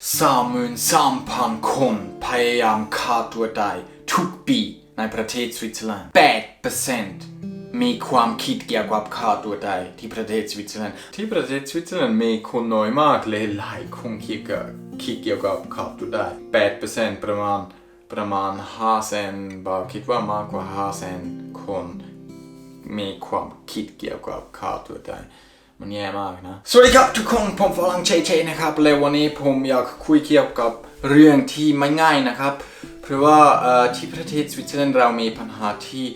สามหมื่นสามพันคนพยายามฆ่าตัวตายทุกปีในประเทศสวิตเซอร์แลนด์8%มีความคิดเกี่ยวกับฆ่าตัวตายที่ประเทศสวิตเซอร์แลนด์ที่ประเทศสวิตเซอร์แลนด์มีคนน้อยมากเลยหลายคนคิดกับคิดเกี่ยวกับฆ่าตัวตาย8%ปอร์เซนต์ประมาณประมาณ5แสนบาคิดว่ามากกว่า5แสนคนมีความคิดเกี่ยวกับฆ่าตัวตาย มันแย่มากนะ สวัสดีครับทุกคนผมฝรั่งเชเชนะครับและวันนี้ผมอยากคุยเกี่ยวกับเรื่องที่ไม่ง่ายนะครับ เพราะว่าที่ประเทศสวิตเซอร์แลนด์เรามีปัญหาที่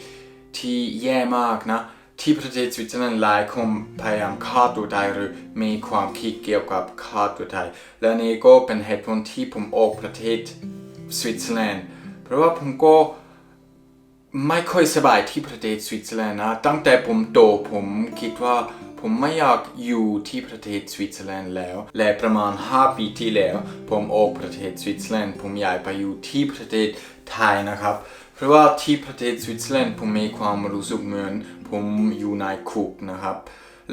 ที่แย่มากนะ ที่ประเทศสวิตเซอร์แลนด์หลายคนพยายามฆ่าตัวตายหรือมีความคิดเกี่ยวกับฆ่าตัวตายและนี่ก็เป็นเหตุผลที่ผมออกประเทศสวิตเซอร์แลนด์เพราะว่าผมก็ ไม่ค่อยสบายที่ประเทศสวิตเซอร์แลนด์นะ ตั้งแต่ผมโตผมคิดว่าผมไม่อยากอยู่ที่ประเทศสวิตเซอร์แลนด์แล้ว และประมาณ 5 ปีที่แล้ว ผมออกประเทศสวิตเซอร์แลนด์ผมย้ายไปอยู่ที่ประเทศไทยนะครับ เพราะว่าที่ประเทศสวิตเซอร์แลนด์ผมมีความรู้สึกเหมือน ผมอยู่ในคุกนะครับ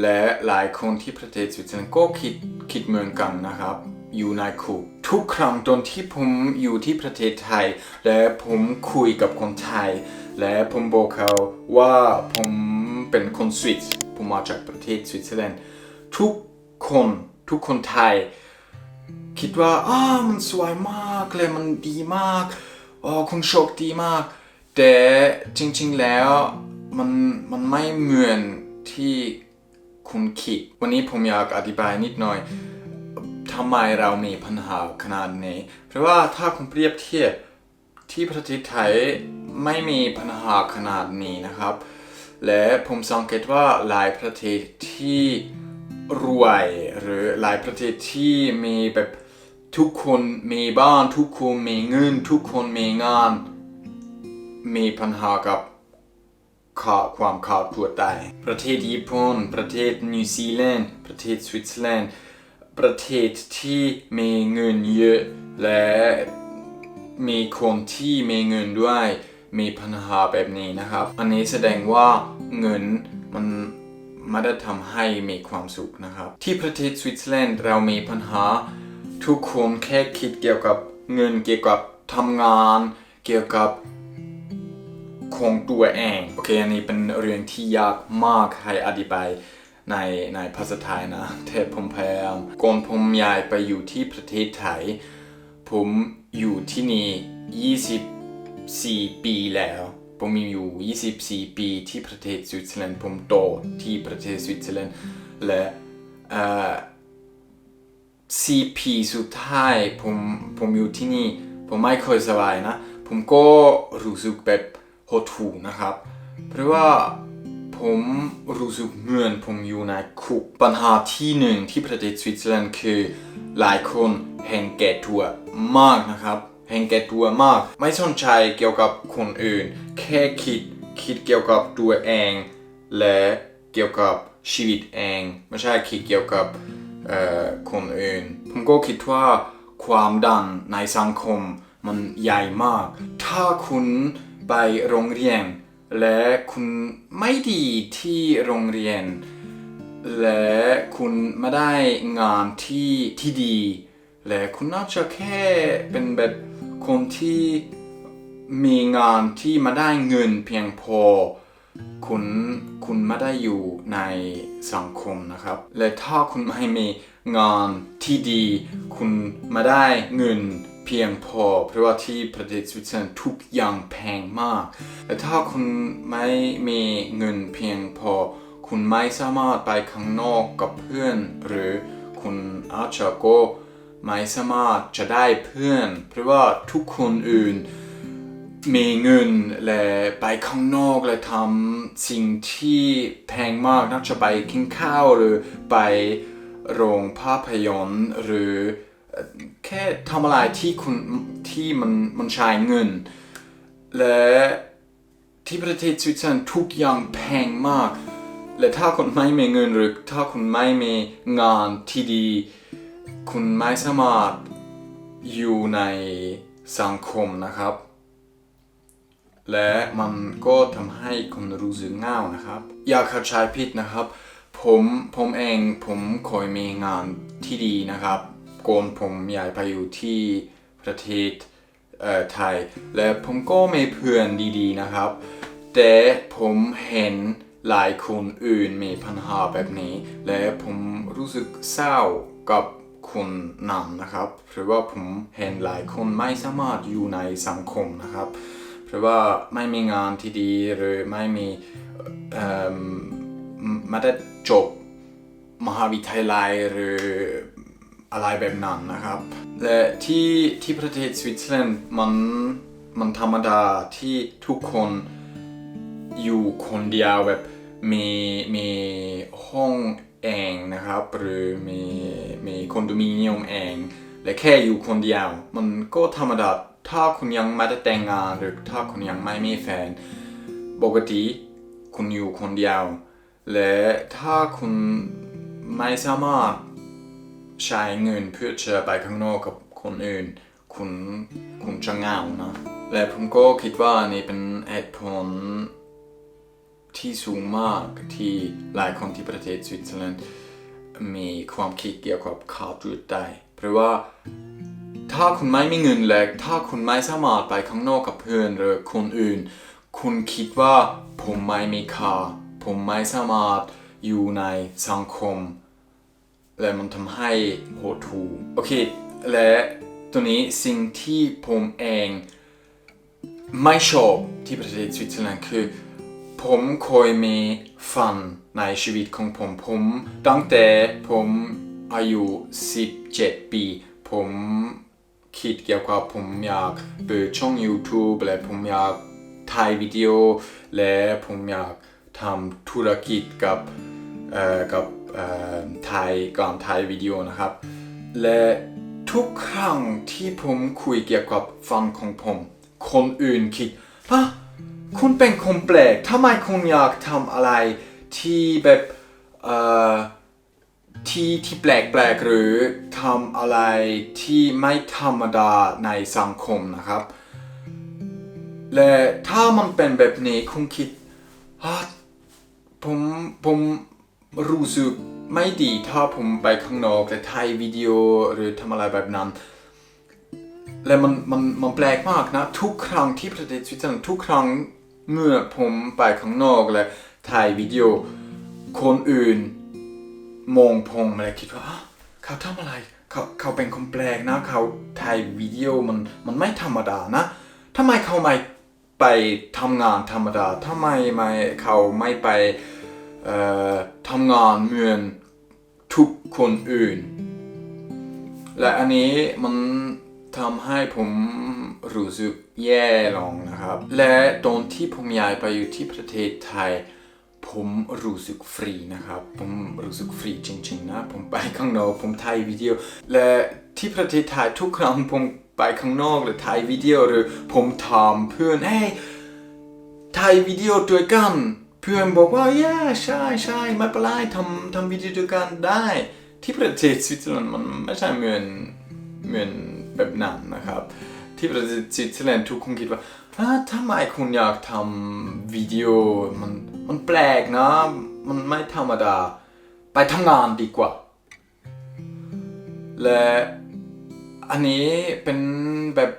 และหลายคนที่ประเทศสวิตเซอร์แลนด์ก็คิดคิดเหมือนกันนะครับอยู่ในคุกทุกครั้งตอนที่ผมอยู่ที่ประเทศไทย และผมคุยกับคนไทย และผมบอกเขาว่าผมเป็นคนสวิตผมมาจากประเทศสวิตเซอร์แลนด์ทุกคนทุกคนไทย คิดว่าอ้ามันสวยมากเลยมันดีมากอ๋อคุณโชคดีมาก แต่จริงๆแล้วมันมันไม่เหมือนที่คุณคิด วันนี้ผมอยากอธิบายนิดหน่อยทำไมเรามีปัญหาขนาดนี้ เพราะว่าถ้าคุณเปรียบเทียบที่ประเทศไทย ไม่มีปัญหาขนาดนี้นะครับ และผมสังเกตว่าหลายประเทศที่รวยหรือหลายประเทศที่มีแบบทุกคนมีบ้านทุกคนมีเงินทุกคนมีงาน มีปัญหากับขาความขาดตัวตายประเทศญี่ปุ่นประเทศนิวซีแลนด์ประเทศสวิตเซอร์แลนด์ประเทศที่มีเงินเยอะและมีคนที่มีเงินด้วย มีปัญหาแบบนี้นะครับ อันนี้แสดงว่าเงินมันไม่ได้ทำให้มีความสุขนะครับ ที่ประเทศสวิตเซอร์แลนด์เรามีปัญหา ทุกคนแค่คิดเกี่ยวกับเงินเกี่ยวกับทำงาน เกี่ยวกับของตัวเองโอเคอันนี้เป็นเรื่องที่ยากมากให้อธิบายในในภาษาไทยนะแต่ผมพยายามก่อนผมย้ายไปอยู่ที่ประเทศไทย ผมอยู่ที่นี่ 24 ปีแล้ว ผมมีอยู่ 24 ปีที่ประเทศสวิตเซอร์แลนด์ผมโตที่ประเทศสวิตเซอร์แลนด์และเอ่อ CP สุดท้ายผมผมอยู่ที่นี่ผมไม่ค่อยสบายนะ ผมก็รู้สึกแบบหดหู่นะครับ เพราะว่าผมรู้สึกเหมือนผมอยู่ในคุกปัญหาที่หนึ่งที่ประเทศสวิตเซอร์แลนด์คือหลายคนเห็นแก่ตัวมากนะครับ เห็นแก่ตัวมาก ไม่สนใจเกี่ยวกับคนอื่น แค่คิดคิดเกี่ยวกับตัวเอง และเกี่ยวกับชีวิตเอง ไม่ใช่คิดเกี่ยวกับคนอื่น ผมก็คิดว่าความดังในสังคมมันใหญ่มาก ถ้าคุณไปโรงเรียน และคุณไม่ดีที่โรงเรียน และคุณไม่ได้งานที่ที่ดี และคุณน่าจะแค่เป็นแบบคนที่มีงานที่มาได้เงินเพียงพอ คุณคุณไม่ได้อยู่ในสังคมนะครับ และถ้าคุณไม่มีงานที่ดี คุณม่ได้เงินเพียงพอ เพราะว่าที่ประเทศสวิตเซอร์แลนด์ทุกอย่างแพงมาก และถ้าคุณไม่มีเงินเพียงพอ คุณไม่สามารถไปข้างนอกกับเพื่อน หรือคุณอาจจะก็ ไม่สามารถจะได้เพื่อน เพราะว่าทุกคนอื่นมีเงินและไปข้างนอกและทำสิ่งที่แพงมากน่าจะไปกินข้าวหรือไปโรงภาพยนตร์หรือเอ่อแค่ทำอะไรที่คุณที่มันมันใช้เงิน และที่ประเทศสวิตเซอร์แลนด์ทุกอย่างแพงมาก และถ้าคุณไม่มีเงินหรือถ้าคุณไม่มีงานที่ดี คุณไม่สามารถอยู่ในสังคมนะครับ และมันก็ทำให้คนรู้สึกเงานะครับ อย่าเข้าใจผิดนะครับ ผมผมเองผมเคยมีงานที่ดีนะครับกก่อนผมย้ายไปอยู่ที่ประเทศเไทย และผมก็มีเพื่อนดีๆนะครับ แต่ผมเห็นหลายคนอื่นมีปัญหาแบบนี้ และผมรู้สึกเศร้ากับ คนนั้นนะครับ เพราะว่าผมเห็นหลายคนไม่สามารถอยู่ในสังคมนะครับ เพราะว่าไม่มีงานที่ดีหรือไม่มีไม่ได้จบมหาวิทยาลัยหรืออะไรแบบนั้นนะครับและที่ที่ประเทศสวิตเซอร์แลนด์มันมันธรรมดาที่ทุกคนอยู่คนเดียวแบบมีมีห้องเองนะครับ หรือมี อนโดมิเนียมเอง และแค่อยู่คนเดียว มันก็ธรรมดาถ้าคุณยังไม่ได้แต่งงานหรือถ้าคุณยังไม่มีแฟนปกติคุณอยู่คนเดียว และถ้าคุณไม่สามารถใช้เงินเพื่อจะไปข้างนอกกับคนอื่น คุณคุณจะเงานะ และผมก็คิดว่านี่เป็นเหตุผลที่สูงมากที่หลายคนที่ประเทศสวิตเซอร์แลนด์ มีความคิดเกี่ยวกับข่าวจุดได้เพราะว่าถ้าคุณไม่มีเงินและถ้าคุณไม่สามารถไปข้างนอกกับเพื่อนหรือคนอื่น คุณคิดว่าผมไม่มีค่าผมไม่สามารถอยู่ในสังคม และมันทำให้โหดหู่โอเค และตัวนี้สิ่งที่ผมเองไม่ชอบที่ประเทศสวิตเซอร์แลนด์คือ ผมเคยมีฝันในชีวิตของผม ผมตั้งแต่ผมอายุ 17 ปี ผมคิดเกี่ยวกับผมอยากเปิดช่อง YouTube และผมอยากถ่ายวิดีโอ และผมอยากทำธุรกิจกับกับถ่ายการถ่ายวิดีโอนะครับ และทุกครั้งที่ผมคุยเกี่ยวกับฟันของผม คนอื่นคิดฮะ คุณเป็นคนแปลกทำไมคุณอยากทำอะไรที่แบบเอ่อที่ที่แปลกแปลกๆหรือทำอะไรที่ไม่ธรรมดาในสังคมนะครับ และถ้ามันเป็นแบบนี้คุณคิดฮะผมผมรู้สึกไม่ดีถ้าผมไปข้างนอกและถ่ายวิดีโอหรือทำอะไรแบบนั้น และมันมันมันแปลกมากนะ ทุกครั้งที่ประเทศสวิตเซอร์แลนด์ทุกครั้ง เมื่อผมไปข้างนอกและถ่ายวิดีโอ คนอื่นมองผมและคิดว่าเขาทำอะไร เขาเขาเป็นคนแปลกนะ เขาถ่ายวิดีโอมันมันไม่ธรรมดานะทำไมเขาไม่ไปทำงานธรรมดาทำไมไม่เขาไม่ไปเอ่อทำงานเหมือนทุกคนอื่น และอันนี้มัน ทำให้ผมรู้สึกแย่ลงนะครับ และตอนที่ผมย้ายไปอยู่ที่ประเทศไทย ผมรู้สึกฟรีนะครับ ผมรู้สึกฟรีจริงๆนะผมไปข้างนอกผมถ่ายวิดีโอ และที่ประเทศไทยทุกครั้งผมไปข้างนอกหรือถ่ายวิดีโอหรือผมถามเพื่อนเฮ้ยถ่ายวิดีโอด้วยกันเพื่อนบอกว่า yeah ใช่ใช่ไม่เป็นไรทำทำวิดีโอด้วยกันได้ ที่ประเทศสวิตเซอร์แลนด์มันไม่ใช่เหมือนเหมือน แบบนั้นนะครับ ที่ประเทศสวิตเซอร์แลนด์ทุกคนคิดว่าอ่าทำไมคุณอยากทำวิดีโอมันมันแปลกนะ มันไม่ธรรมดา ไปทำงานดีกว่า และอันนี้เป็นแบบ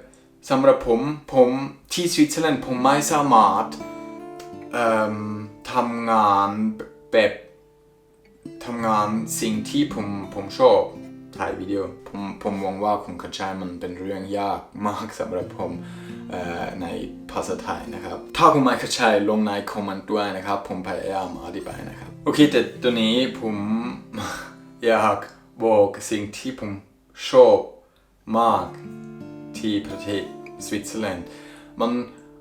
สำหรับผมผมที่สวิตเซอร์แลนด์ผมไม่สามารถทำงานแบบทำงานสิ่งที่ผมผมชอบ ถ่ายวิดีโอผมผมมองว่าคุณเข้าใจมันเป็นเรื่องยากมากสำหรับผมในภาษาไทยนะครับ ถ้าคุณไม่เข้าใจลงในคอมเมนต์ด้วยนะครับ ผมพยายามอธิบายนะครับ โอเค แต่ตัวนี้ผมอยากบอกสิ่งที่ผมชอบมากที่ประเทศสวิตเซอร์แลนด์ มัน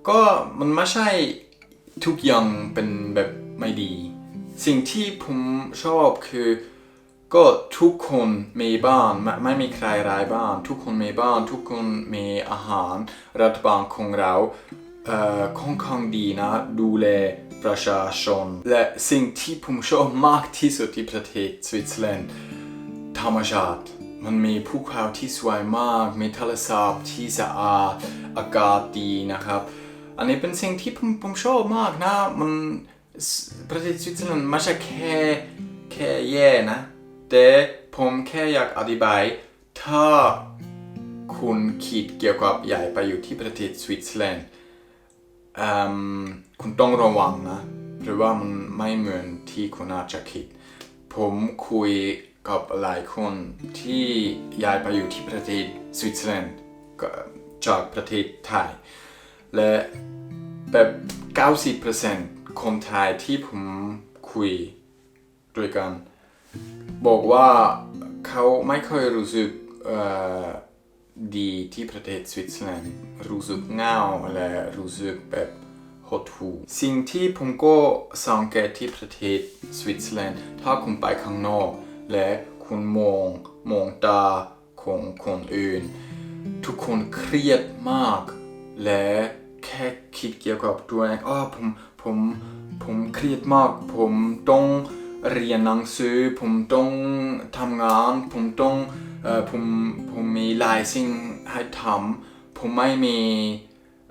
ก็มันไม่ใช่ทุกอย่างเป็นแบบไม่ดี สิ่งที่ผมชอบคือ ก็ทุกคนมีบ้านไม่ไม่มีใครไร้บ้าน ทุกคนมีบ้าน ทุกคนมีอาหาร รัฐบาลของเราเอ่อค่อนข้างดีนะดูแลประชาชน และสิ่งที่ผมชอบมากที่สุดที่ประเทศสวิตเซอร์แลนด์ธรรมชาติ มันมีภูเขาที่สวยมาก มีทะเลสาบที่สะอาดอากาศดีนะครับ อันนี้เป็นสิ่งที่ผมผมชอบมากนะมันประเทศสวิตเซอร์แลนด์ไม่ใช่แค่แค่แย่นะ แต่ผมแค่อยากอธิบาย ถ้าคุณคิดเกี่ยวกับย้ายไปอยู่ที่ประเทศสวิตเซอร์แลนด์คุณต้องระวังนะเพราะว่ามันไม่เหมือนที่คุณอาจจะคิด ผมคุยกับหลายคนที่ย้ายไปอยู่ที่ประเทศสวิตเซอร์แลนด์ก็จากประเทศไทย และแบบ90%คนไทยที่ผมคุยด้วยกัน บอกว่าเขาไม่ค่อยรู้สึกดีที่ประเทศสวิตเซอร์แลนด์รู้สึกเงาและรู้สึกแบบหดหู่สิ่งที่ผมก็สังเกตที่ประเทศสวิตเซอร์แลนด์ถ้าคุณไปข้างนอก และคุณมองมองตาของคนอื่น ทุกคนเครียดมาก และแค่คิดเกี่ยวกับตัวเองอ๋อผมผมผมเครียดมาก ผมต้อง เรียนหนังสือผมต้องทำงานผมต้องเอ่อผมผมมีหลายสิ่งให้ทำผมไม่มี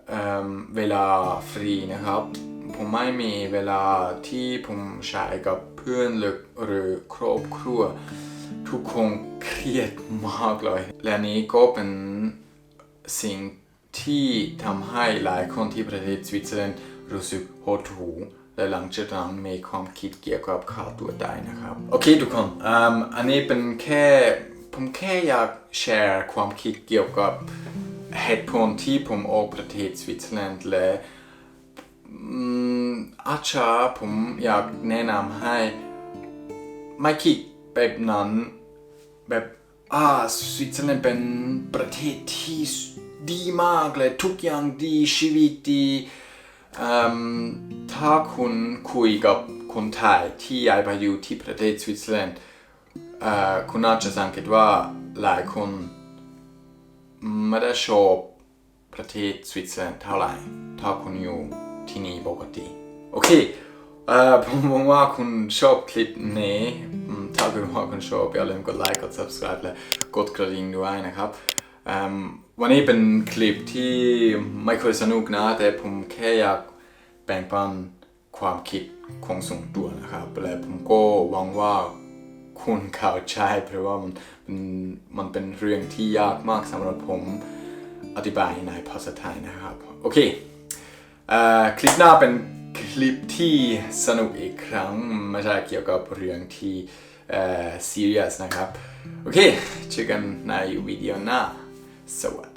เเวลาฟรีนะครับ ผมไม่มีเวลาที่ผมใช้กับเพื่อนหรือหรือครอบครัว ทุกคนเครียดมากเลย และนี้ก็เป็นสิ่งที่ทำให้หลายคนที่ประเทศสวิตเซอร์แลนด์รู้สึกหดหู่ และหลังจากนั้นมีความคิดเกี่ยวกับฆ่าตัวตายนะครับ โอเคทุกคนอ,อันนี้เป็นแค่ผมแค่อยากแชร์ความคิดเกี่ยวกับเหตุผลที่ผมออกประเทศสวิตเซอร์แลนด์และอืมอาจจะผมอยากแนะนำให้ไม่คิดแบบนั้นแบบอ่าสวิตเซอร์แลนด์เป็นประเทศที่ดีมากเลยทุกอย่างดีชีวิตดี ถ้าคุณคุยกับคนไทยที่ย้ายไปอยู่ที่ประเทศสวิตเซอร์แลนด์คุณอาจจะสังเกตว่าหลายคนไม่ได้ชอบประเทศสวิตเซอร์แลนด์เท่าไหร่ถ้าคุณอยู่ที่นี่ปกติ โอเคผมหวังว่าคุณชอบคลิปนี้ถ้าคุณว่าคุณชอบอย่าลืมกดไลค์กด subscribe และกดกระดิ่งด้วยนะครับ วันนี้เป็นคลิปที่ไม่ค่อยสนุกนะ แต่ผมแค่อยากแบ่งปันความคิดของส่วนตัวนะครับ และผมก็หวังว่าคุณเข้าใจเพราะว่ามันมันมันเป็นเรื่องที่ยากมากสำหรับผมอธิบายในภาษาไทยนะครับ โอเคคลิปหน้าเป็นคลิปที่สนุกอีกครั้งไม่ใช่เกี่ยวกับเรื่องที่เอ่อ serious นะครับ โอเคเจอกันในวิดีโอหน้า So what?